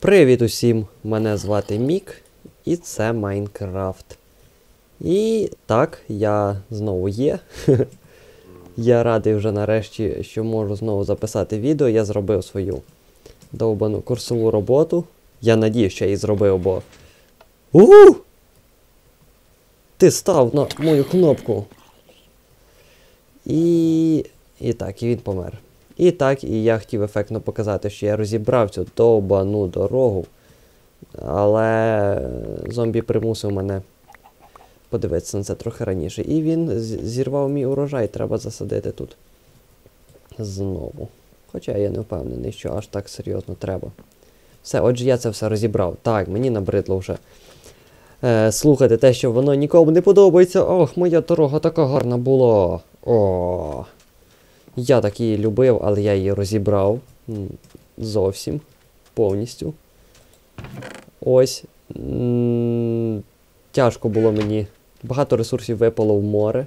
Привіт усім! Мене звати Мік, і це Майнкрафт. І так, я знову є. я радий вже нарешті, що можу знову записати відео. Я зробив свою довбану курсову роботу. Я надію, що я її зробив, бо. Угу! Ти став на мою кнопку. І. І так, і він помер. І так, і я хотів ефектно показати, що я розібрав цю довбану дорогу. Але зомбі примусив мене подивитися на це трохи раніше. І він зірвав мій урожай, треба засадити тут. Знову. Хоча я не впевнений, що аж так серйозно треба. Все, отже, я це все розібрав. Так, мені набридло вже е, слухати те, що воно нікому не подобається. Ох, моя дорога така гарна була. О. Я так її любив, але я її розібрав зовсім повністю. Ось. Тяжко було мені. Багато ресурсів випало в море.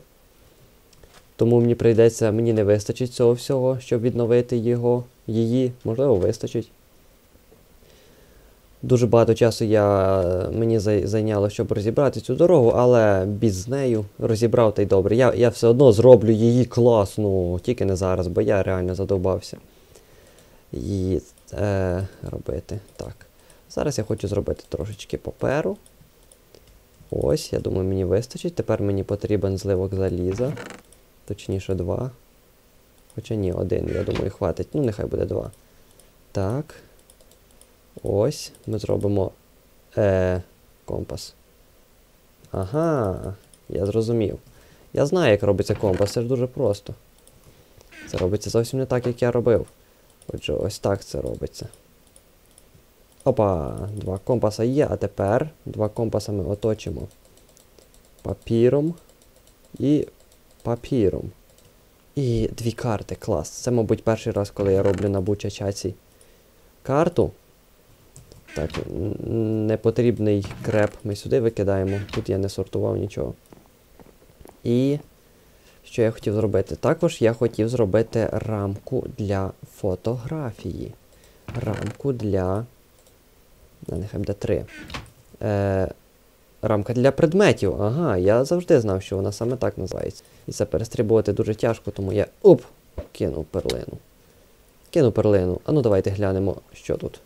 Тому мені прийдеться, мені не вистачить цього всього, щоб відновити його, її, можливо, вистачить. Дуже багато часу я, мені зайняло, щоб розібрати цю дорогу, але без нею розібрав та й добре. Я, я все одно зроблю її класну, тільки не зараз, бо я реально задовбався її е, робити. Так. Зараз я хочу зробити трошечки паперу. Ось, я думаю, мені вистачить. Тепер мені потрібен зливок заліза. Точніше, два. Хоча ні, один, я думаю, хватить. Ну, нехай буде два. Так. Ось. Ми зробимо е, компас. Ага, я зрозумів. Я знаю, як робиться компас, це ж дуже просто. Це робиться зовсім не так, як я робив. Отже, ось так це робиться. Опа, два компаса є, а тепер два компаса ми оточимо папіром і папіром. І дві карти, клас. Це, мабуть, перший раз, коли я роблю на бучачаці карту. Так, непотрібний креп ми сюди викидаємо. Тут я не сортував нічого. І що я хотів зробити? Також я хотів зробити рамку для фотографії. Рамку для. Нехай буде три. Е, рамка для предметів. Ага, я завжди знав, що вона саме так називається. І це перестрибувати дуже тяжко, тому я. Оп! Кинув перлину. Кинув перлину. А ну давайте глянемо, що тут.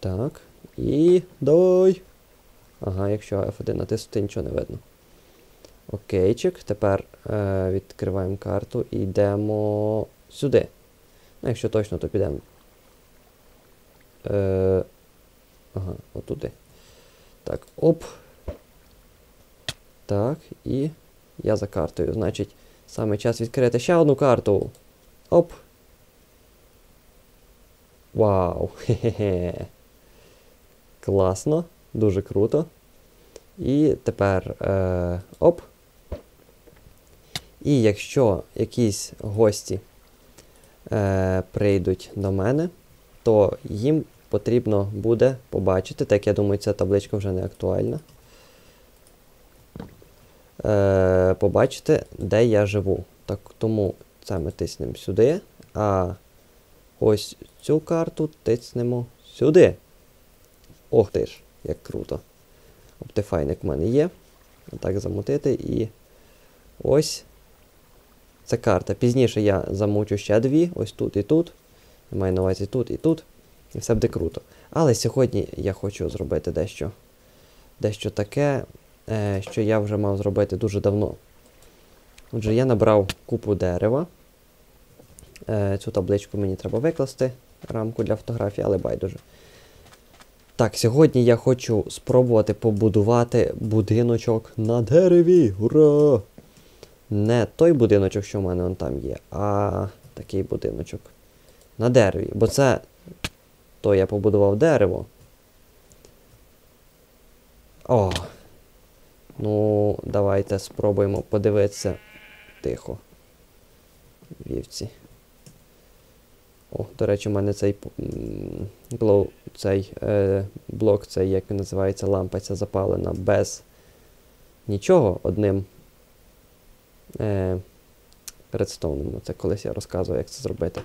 Так. І. Дай. Ага, якщо F1 натиснути, нічого не видно. Окейчик. Тепер е, відкриваємо карту і йдемо сюди. Ну, якщо точно, то підемо. Е, ага, отуди. Так, оп. Так, і я за картою. Значить, саме час відкрити ще одну карту. Оп. Вау! Хе-хе-хе. Класно, дуже круто. І тепер е, оп. І якщо якісь гості е, прийдуть до мене, то їм потрібно буде побачити, так я думаю, ця табличка вже не актуальна. Е, побачити, де я живу. Так, тому це ми тиснемо сюди, а ось цю карту тиснемо сюди. Ох ти ж, як круто. Оптифайник в мене є. Так замутити і ось це карта. Пізніше я замучу ще дві, ось тут і тут. Маю на увазі тут і тут. І все буде круто. Але сьогодні я хочу зробити дещо. Дещо таке, е, що я вже мав зробити дуже давно. Отже, я набрав купу дерева. Е, цю табличку мені треба викласти, рамку для фотографії, але байдуже. Так, сьогодні я хочу спробувати побудувати будиночок на дереві. Ура! Не той будиночок, що в мене там є, а такий будиночок на дереві. Бо це то я побудував дерево. О! Ну, давайте спробуємо подивитися. Тихо. Вівці. О, до речі, у мене цей глоу, цей е, блок, цей, як він називається, лампа ця запалена без нічого одним е, редстоуном. Це колись я розказував, як це зробити.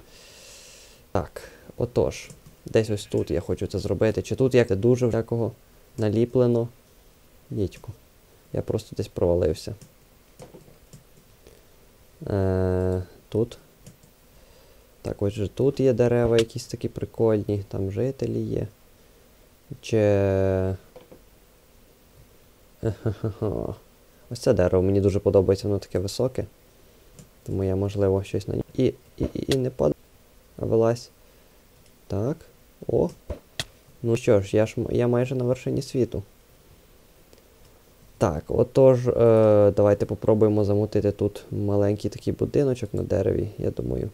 Так, отож, десь ось тут я хочу це зробити. Чи тут як дуже всякого наліплено? Дідьку. Я просто десь провалився. Е, тут. Так, ось же тут є дерева якісь такі прикольні, там жителі є. Чи. Ось це дерево мені дуже подобається, воно таке високе. Тому я, можливо, щось на. І, і, і, не падає. Вилазь. Так. О. Ну що ж, я ж я майже на вершині світу. Так, отож, е, давайте попробуємо замутити тут маленький такий будиночок на дереві, я думаю.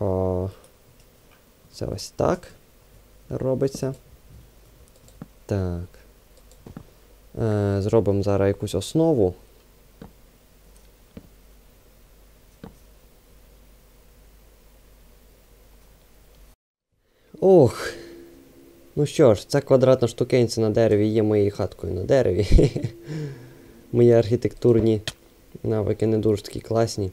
О, це ось так робиться. Так. Е, зробимо зараз якусь основу. Ох. Ну що ж, ця квадратна штукенця на дереві є моєю хаткою на дереві. Мої архітектурні навики не дуже такі класні.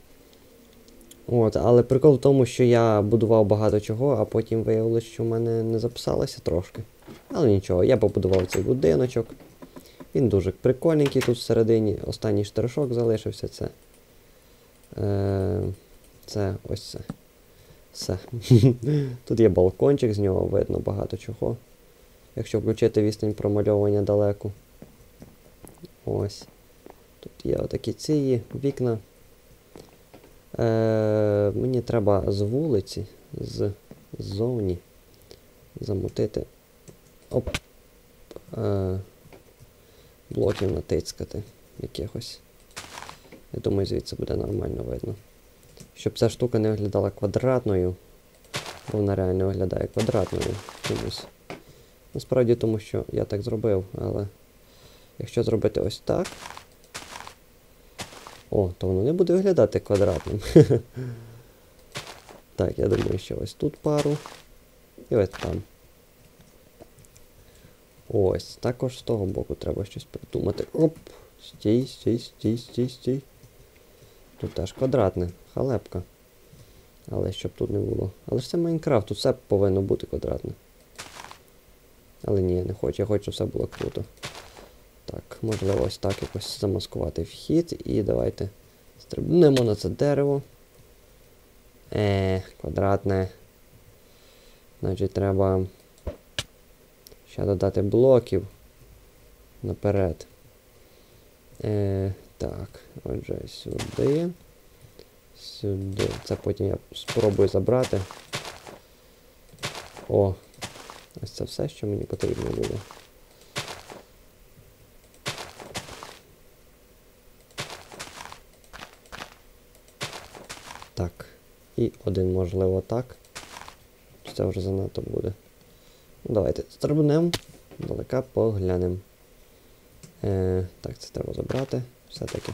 От, але прикол в тому, що я будував багато чого, а потім виявилось, що в мене не записалося трошки. Але нічого, я побудував цей будиночок. Він дуже прикольненький тут всередині. Останній штришок залишився це. Е, це ось це. Все. Тут є балкончик, з нього видно багато чого. Якщо включити відстань промальовування далеку. Ось. Тут є отакі ці вікна. Е, мені треба з вулиці, з ззовні замутити. Оп. Е, блоків натискати якихось. Я думаю, звідси буде нормально видно. Щоб ця штука не виглядала квадратною. Бо вона реально виглядає квадратною чомусь. Насправді тому, що я так зробив, але якщо зробити ось так. О, то воно не буде виглядати квадратним. так, я думаю, що ось тут пару. І ось там. Ось, також з того боку треба щось придумати. Оп! Стій, стій, стій, стій, стій. Тут теж квадратне, халепка. Але щоб тут не було. Але ж це Майнкрафт, тут все повинно бути квадратне. Але ні, я не хочу, я хочу, щоб все було круто. Так, можливо, ось так якось замаскувати вхід. І давайте стрибнемо на це дерево. Е, квадратне. Значить, треба ще додати блоків наперед. Е, так, отже, сюди. Сюди. Це потім я спробую забрати. О! Ось це все, що мені потрібно буде. Так. І один, можливо, так. Це вже занадто буде. Ну, Давайте стрибнемо, далека поглянемо. Е, так, це треба забрати. Все-таки.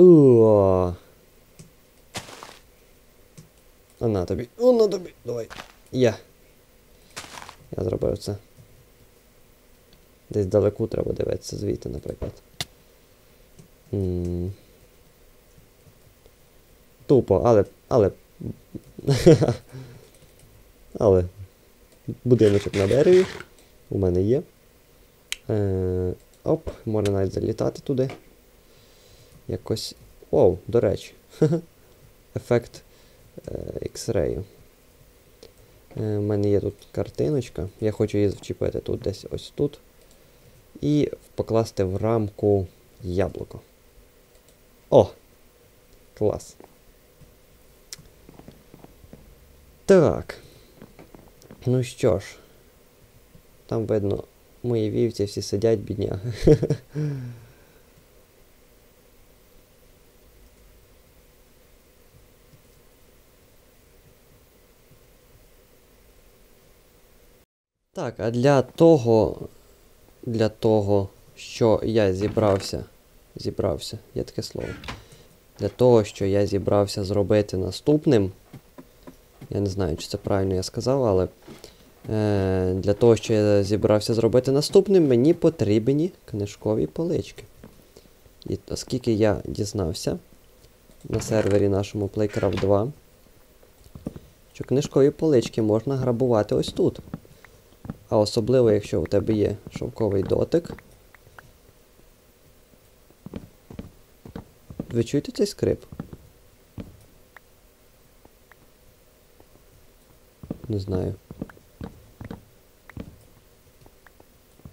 О! А на тобі. О, на тобі. Давай. Я. Я зробив це. Десь далеку треба дивитися звідти, наприклад. М. Тупо, але. але. але. Будиночок на дереві. У мене є. Е, оп, можна навіть залітати туди. Якось. Оу, до речі. Ефект е, X-Ray. У е, мене є тут картиночка. Я хочу її вчепити тут десь ось тут. І покласти в рамку яблуко. О! Клас. Так. Ну що ж, там видно, мої вівці всі сидять, бідняги. Так, а для того, для того, що я зібрався, зібрався, є таке слово. Для того, що я зібрався зробити наступним, Я не знаю, чи це правильно я сказав, але е, для того, що я зібрався зробити наступним, мені потрібні книжкові полички. І оскільки я дізнався на сервері нашому Playcraft 2, що книжкові полички можна грабувати ось тут. А особливо, якщо у тебе є шовковий дотик. Ви чуєте цей скрип? Не знаю.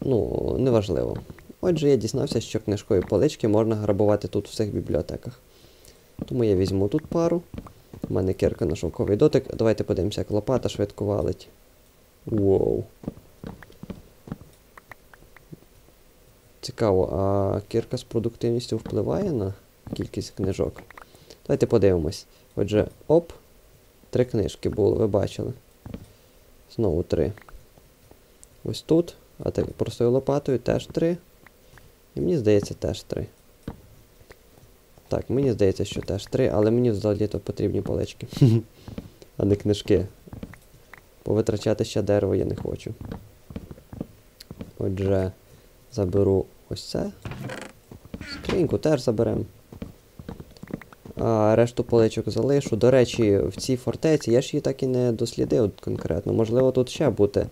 Ну, неважливо. Отже, я дізнався, що книжкові полички можна грабувати тут у всіх бібліотеках. Тому я візьму тут пару. У мене кірка на шовковий дотик. Давайте подивимося, як лопата швидко валить. Воу. Цікаво, а кірка з продуктивністю впливає на кількість книжок? Давайте подивимось. Отже, оп, три книжки було, ви бачили. Знову три. Ось тут, а так простою лопатою теж три. І мені здається, теж три. Так, мені здається, що теж три, але мені взагалі то потрібні полички. а не книжки. Повитрачати ще дерево я не хочу. Отже, заберу ось це. Скриньку теж заберемо. Решту поличок залишу. До речі, в цій фортеці я ж її так і не дослідив конкретно. Можливо, тут ще буде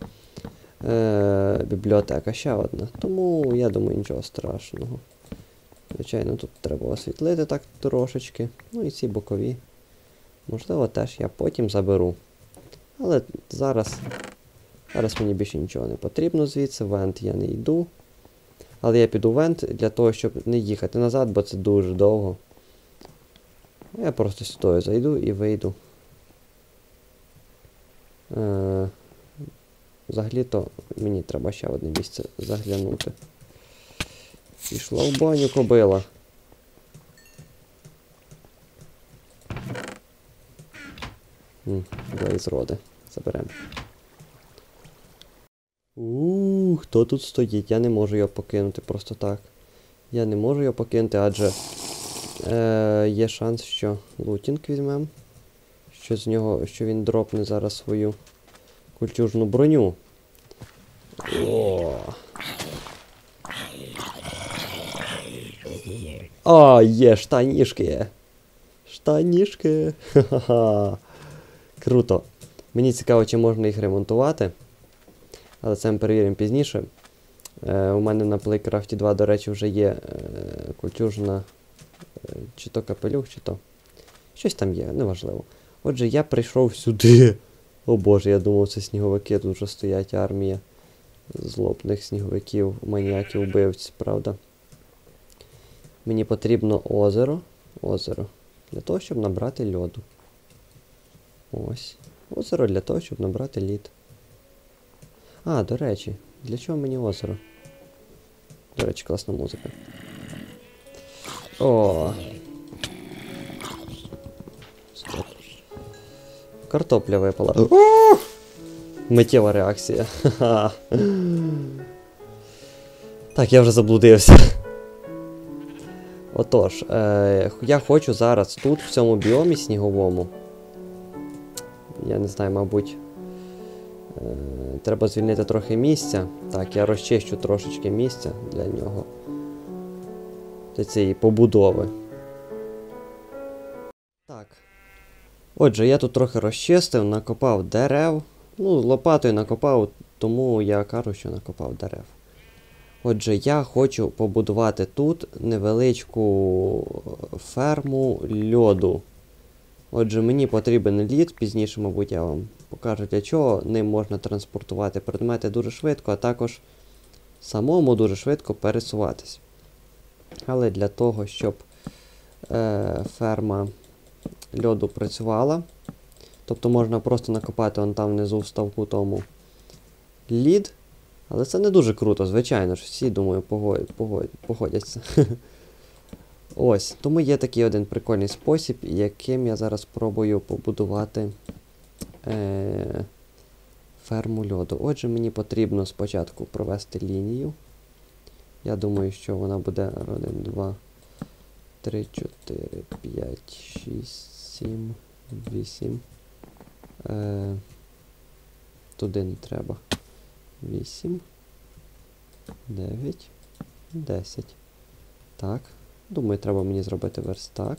е- бібліотека, ще одна. Тому я думаю, нічого страшного. Звичайно, тут треба освітлити так трошечки. Ну і ці бокові. Можливо, теж я потім заберу. Але зараз. Зараз мені більше нічого не потрібно звідси, вент я не йду. Але я піду в вент для того, щоб не їхати назад, бо це дуже довго. Я просто сюди зайду і вийду. Е, Взагалі-то мені треба ще одне місце заглянути. Пішла в баню кобила. Блейз роди. Заберемо. Хто тут стоїть? Я не можу його покинути просто так. Я не можу його покинути, адже е, є шанс, що лутінг візьмемо. Що з нього, що він дропне зараз свою культюжну броню. О! А, є штанішки. Штанішки. Ха-ха-ха. Круто. Мені цікаво, чи можна їх ремонтувати. Але це ми перевіримо пізніше. Е, У мене на Playcraft 2, до речі, вже є е, культюжна е, чи то капелюх, чи то. Щось там є, неважливо. Отже, я прийшов сюди. О боже, я думав, це сніговики, тут вже стоять армія злобних сніговиків, маніяків, убивців, правда? Мені потрібно озеро. Озеро. Для того, щоб набрати льоду. Ось. Озеро для того, щоб набрати лід. А, до речі, для чого мені озеро? До речі, класна музика. О. Стоп. Картопля випала. Миттєва реакція. Так, я вже заблудився. Отож, е, я хочу зараз тут, в цьому біомі сніговому. Я не знаю, мабуть. Е, треба звільнити трохи місця. Так, я розчищу трошечки місця для нього. Для цієї побудови. Так. Отже, я тут трохи розчистив, накопав дерев. Ну, лопатою накопав, тому я кажу, що накопав дерев. Отже, я хочу побудувати тут невеличку ферму льоду. Отже, мені потрібен лід, пізніше, мабуть, я вам покажу для чого. Ним можна транспортувати предмети дуже швидко, а також самому дуже швидко пересуватись. Але для того, щоб е, ферма льоду працювала, тобто можна просто накопати вон там внизу в ставку тому лід. Але це не дуже круто, звичайно ж, всі, думаю, погод... Погод... погодяться. Ось, тому є такий один прикольний спосіб, яким я зараз спробую побудувати е... ферму льоду. Отже, мені потрібно спочатку провести лінію. Я думаю, що вона буде 1, 2, 3, 4, 5, 6, 7, 8. Е, туди не треба. 8. 9. 10. Так. Думаю, треба мені зробити верстак.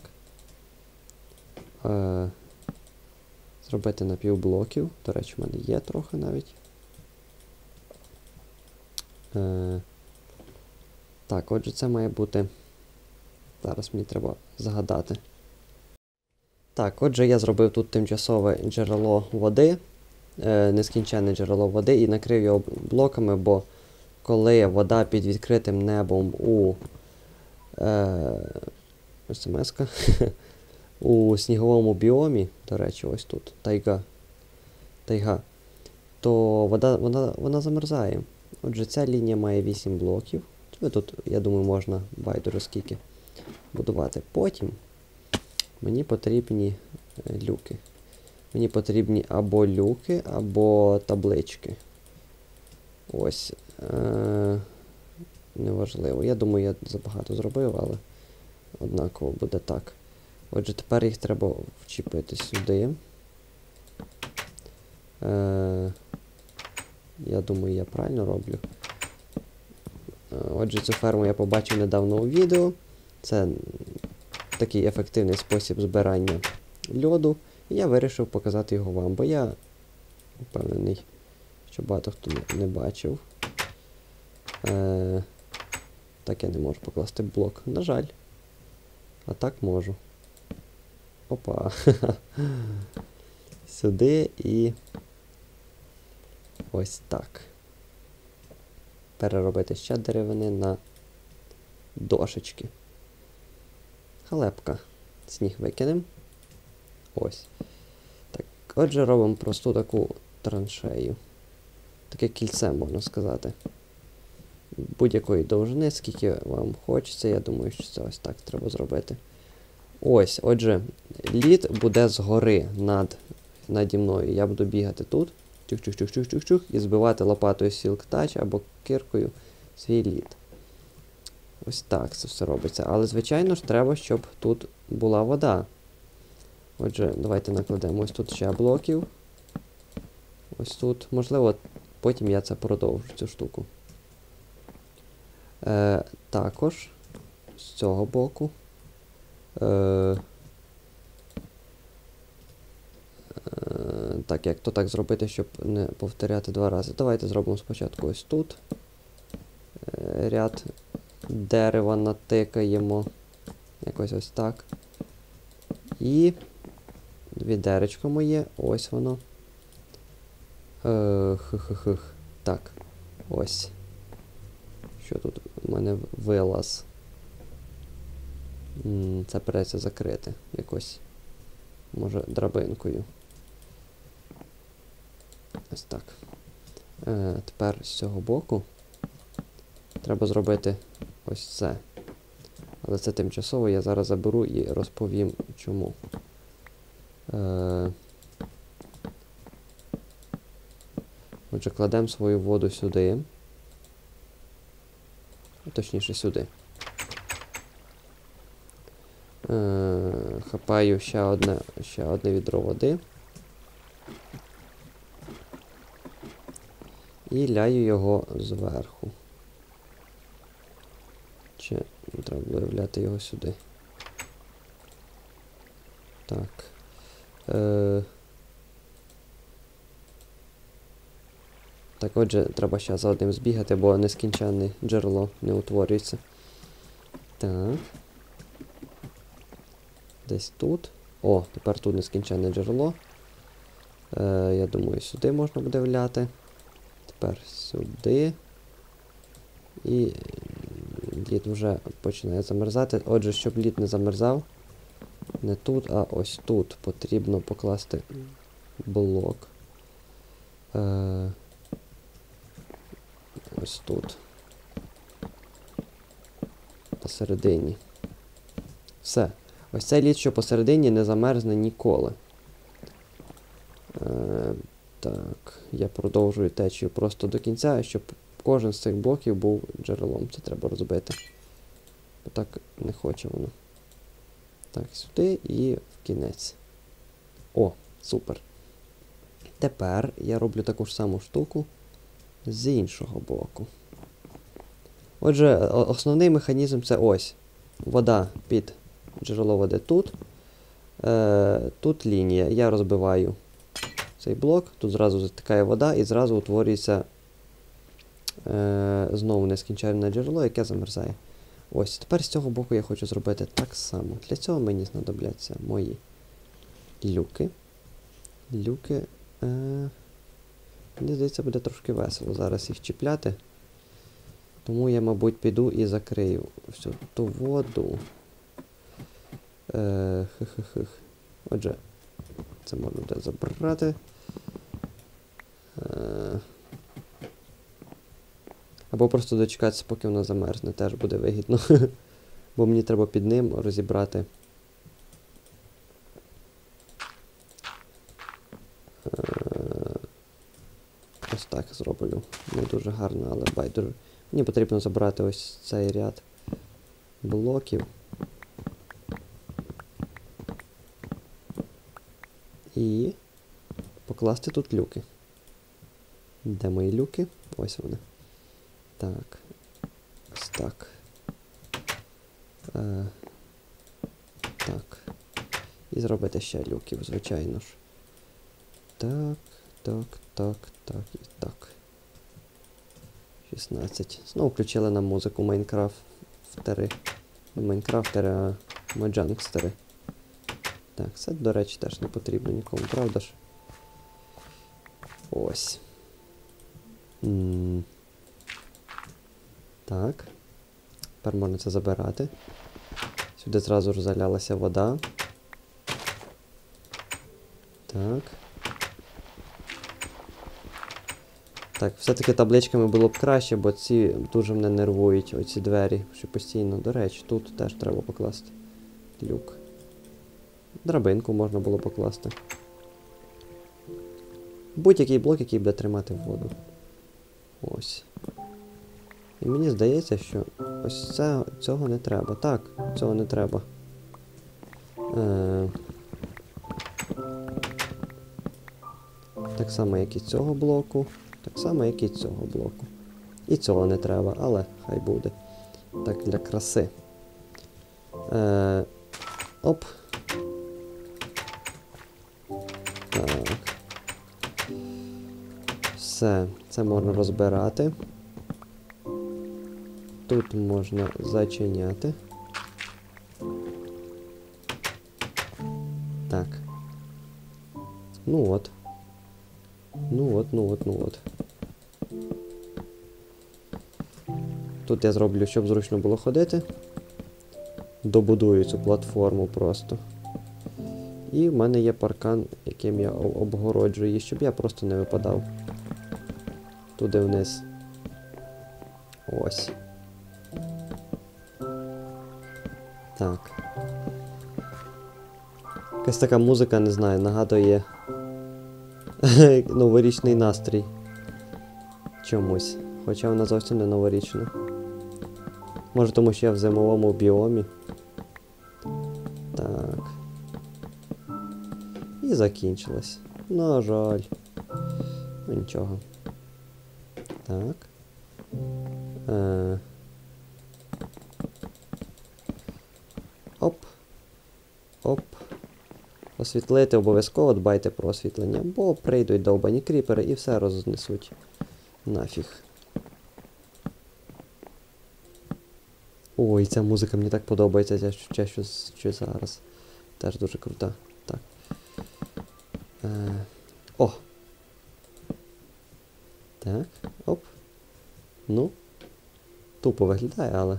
Е, зробити напівблоків. До речі, в мене є трохи навіть. Е, так, отже, це має бути. Зараз мені треба згадати. Так, отже, я зробив тут тимчасове джерело води, е, нескінченне джерело води, і накрив його блоками, бо коли вода під відкритим небом у е, смс-ка, у сніговому біомі, до речі, ось тут, тайга, тайга, то вода вона, вона замерзає. Отже, ця лінія має 8 блоків. Ну, Тут, я думаю, можна байдуже скільки будувати. Потім мені потрібні е, люки. Мені потрібні або люки, або таблички. Ось. Е- неважливо. Я думаю, я забагато зробив, але однаково буде так. Отже, тепер їх треба вчепити сюди. Е- я думаю, я правильно роблю. Е, Отже, цю ферму я побачив недавно у відео. Це такий ефективний спосіб збирання льоду. І я вирішив показати його вам, бо я впевнений, що багато хто не бачив. Е, так я не можу покласти блок. На жаль. А так можу. Опа. Сюди і. Ось так. Переробити ще деревини на дошечки. Халепка. Сніг викинемо. Ось. Так, отже, робимо просту таку траншею. Таке кільце, можна сказати. Будь-якої довжини, скільки вам хочеться, я думаю, що це ось так треба зробити. Ось, отже, лід буде згори над, наді мною. Я буду бігати тут. Чух-чух-чух-чух-чух-чух і збивати лопатою Silk Touch або киркою свій лід. Ось так це все робиться. Але, звичайно ж, треба, щоб тут була вода. Отже, давайте накладемо ось тут ще блоків. Ось тут. Можливо, потім я це продовжу, цю штуку. Е, Також з цього боку. Е, е, так, як то так зробити, щоб не повторяти два рази. Давайте зробимо спочатку ось тут. Е, ряд дерева натикаємо. Якось ось так. І відеречко моє, ось воно. Е, Хих-хих-хих. Так. Ось. У мене вилаз? Це придеться закрити якось. Може, драбинкою. Ось так. Е, тепер з цього боку треба зробити ось це. Але це тимчасово я зараз заберу і розповім чому. Е, Отже, кладемо свою воду сюди. Точніше сюди. Е, Хапаю ще одне, ще одне відро води. І ляю його зверху. Чи треба було вляти його сюди. Так. Е, Так, отже, треба ще за одним збігати, бо нескінченне джерело не утворюється. Так. Десь тут. О, тепер тут нескінченне джерело. Е, Я думаю, сюди можна буде вляти. Тепер сюди. І лід вже починає замерзати. Отже, щоб лід не замерзав, не тут, а ось тут потрібно покласти блок. Е, Ось тут. Посередині. Все. Ось цей лід, що посередині, не замерзне ніколи. Е, Так, я продовжую течію просто до кінця, щоб кожен з цих блоків був джерелом. Це треба розбити. Бо так не хоче воно. Так, сюди і в кінець. О, супер. Тепер я роблю таку ж саму штуку з іншого боку. Отже, основний механізм це ось. Вода під джерело води тут. Е, тут лінія. Я розбиваю цей блок, тут зразу затикає вода і зразу утворюється е, знову нескінченне джерело, яке замерзає. Ось, тепер з цього боку я хочу зробити так само. Для цього мені знадобляться мої люки. Люки. Е, мені здається, буде трошки весело зараз їх чіпляти. Тому я, мабуть, піду і закрию всю ту воду. Е, хих-хих-хих. Отже, це можна буде забрати. Е, або просто дочекатися, поки вона замерзне, теж буде вигідно. Бо мені треба під ним розібрати. Е, Ось так зроблю. Не дуже гарно, але байдуже. Мені потрібно забрати ось цей ряд блоків. І покласти тут люки. Де мої люки? Ось вони. Так. Так. Е, так. І зробити ще люків, звичайно ж. Так, так, так, так і так. 16. Знову включили нам музику Майнкрафтери. Не Майнкрафтери, а Маджангстери. Так, це, до речі, теж не потрібно нікому, правда ж? Ось. М. Так. Тепер можна це забирати. Сюди зразу ж залялася вода. Так. Так, все-таки табличками було б краще, бо ці дуже мене нервують, оці двері, що постійно. До речі, тут теж треба покласти люк. Драбинку можна було покласти. Будь-який блок, який буде тримати воду. Ось. І мені здається, що ось це, цього не треба. Так, цього не треба. Е, так само, як і цього блоку. Так само, як і цього блоку. І цього не треба, але хай буде. Так, для краси. Е, оп. Так. Все, це можна розбирати. Тут можна зачиняти. Так. Ну от. Ну от, ну от, ну от. Тут я зроблю, щоб зручно було ходити. Добудую цю платформу просто. І в мене є паркан, яким я обгороджую її, щоб я просто не випадав туди вниз. Ось. Так. Якась така музика, не знаю, нагадує новорічний настрій. Чомусь. Хоча вона зовсім не новорічна. Може тому що я в зимовому біомі. Так. І закінчилось. На жаль. Ну нічого. Так. Е... Оп. Оп. Освітлити обов'язково дбайте про освітлення, бо прийдуть довбані кріпери і все рознесуть. Нафіг. Ой, ця музика мені так подобається, ця що, що, що зараз. Теж дуже крута. Так. Е, о! Так, оп. Ну. Тупо виглядає, але.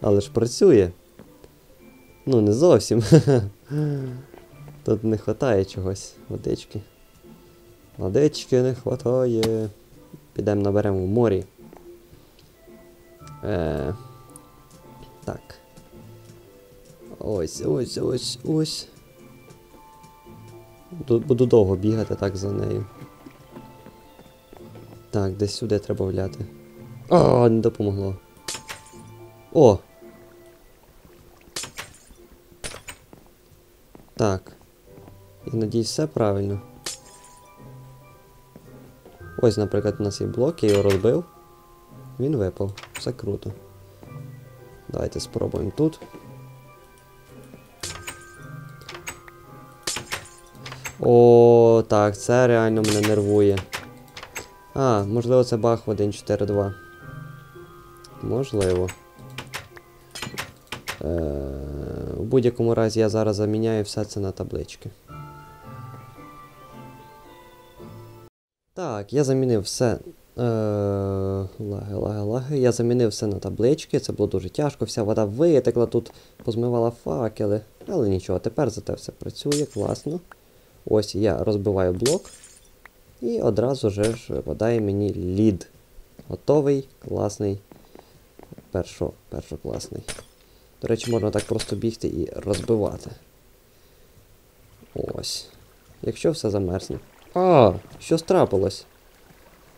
але ж працює. Ну, не зовсім. Тут не вистачає чогось. Водички. Водички не вистачає. Підемо наберемо в морі. Е, так. Ось, ось, ось, ось. Буду довго бігати так за нею. Так, десь сюди треба вляти. О, не допомогло. О! Так. І надіюсь, все правильно. Ось, наприклад, у нас є блок, я його розбив. Він випав. Все круто. Давайте спробуємо тут. О, так, це реально мене нервує. А, можливо, це баг в 1.4.2. Можливо. Е, у будь-якому разі я зараз заміняю все це на таблички. Так, я замінив все. Е, лаги, лаги, лаги. Я замінив все на таблички. Це було дуже тяжко. Вся вода витекла тут, позмивала факели. Але нічого, тепер зате все працює, класно. Ось я розбиваю блок. І одразу же ж випадає мені лід. Готовий, класний. Першо, першокласний. До речі, можна так просто бігти і розбивати. Ось. Якщо все замерзне. А, що трапилось?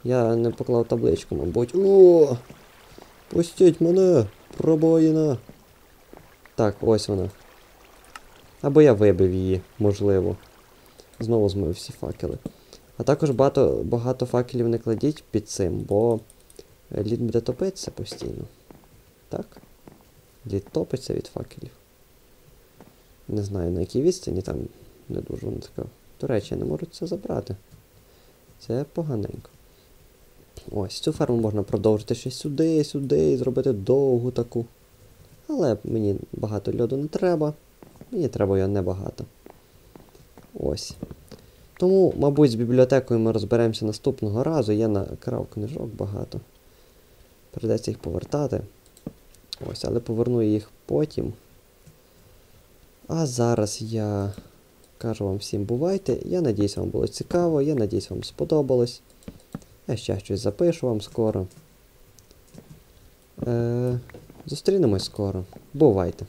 Я не поклав табличку, мабуть. О! Пустіть мене! Пробоїна! Так, ось вона. Або я вибив її, можливо. Знову змив всі факели. А також багато, багато факелів не кладіть під цим, бо лід буде топитися постійно. Так? Лід топиться від факелів. Не знаю на якій відстані там не дуже воно таке. До речі, я не можу це забрати. Це поганенько. Ось, цю ферму можна продовжити ще сюди, сюди, і зробити довгу таку. Але мені багато льоду не треба. Мені треба його небагато. Ось. Тому, мабуть, з бібліотекою ми розберемося наступного разу. Я накрав книжок багато. Придеться їх повертати. Ось, але поверну їх потім. А зараз я кажу вам всім бувайте. Я надіюсь, вам було цікаво, я надіюсь, вам сподобалось. Я ще щось запишу вам скоро. Е, зустрінемось скоро. Бувайте!